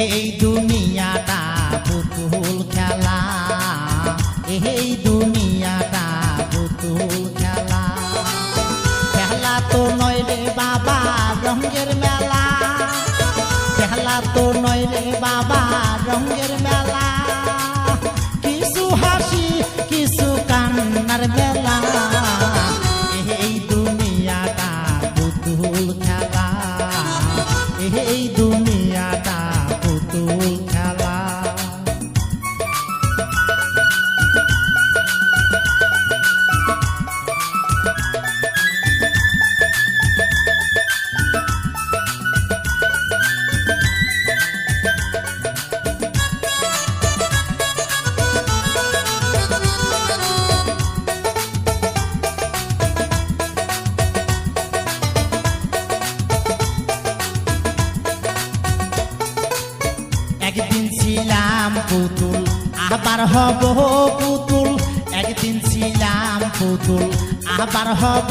এই দুনিয়াটা পুতুল খেলা। এই দুনিয়াটা পুতুল খেলা। খেলা তো নয় রে বাবা রঙ্গের মেলা। খেলা তো নয় রে বাবা রঙ্গের মেলা। কিছু হাসি, কিছু কান্নার বেলা। এই দুনিয়াটা পুতুল খেলা। এই দুনিয়াটা পুতুল খেলা পুতুল। আবার হব পুতুল, একদিন ছিলাম পুতুল। আবার হব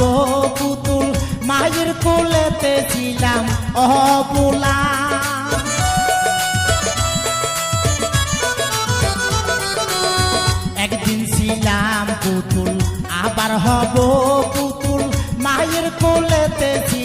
পুতুল, মায়ের কোলেতে ছিলাম অবুলা একদিন ছিলাম পুতুল, আবার হব পুতুল, মায়ের কোলেতে ছিলাম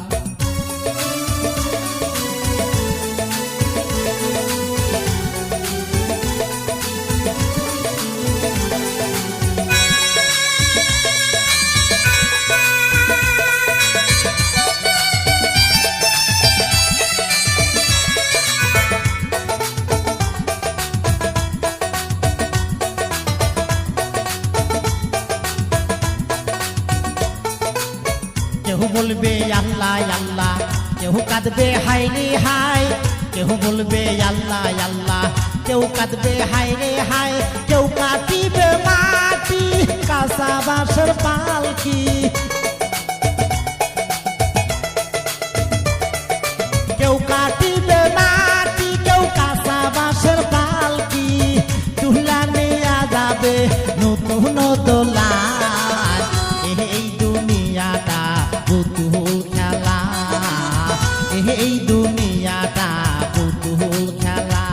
বলবে আল্লাহ আল্লাহ। কেউ কাঁদবে হাই রে হাই কেউ বলবে আল্লাহ আল্লাহ। কেউ কাঁদবে হাই রে হাই কেউ কাটিবে মাটি, কাঁচা বাসর পালকি। এই দুনিয়াটা পুতুল খেলা।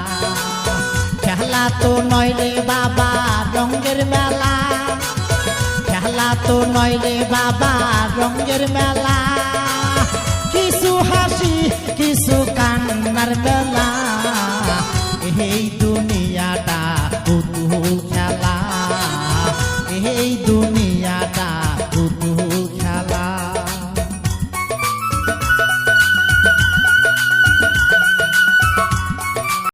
খেলা তো নয় রে বাবা রঙ্গের মেলা। খেলা তো নয় রে বাবা রঙ্গের মেলা।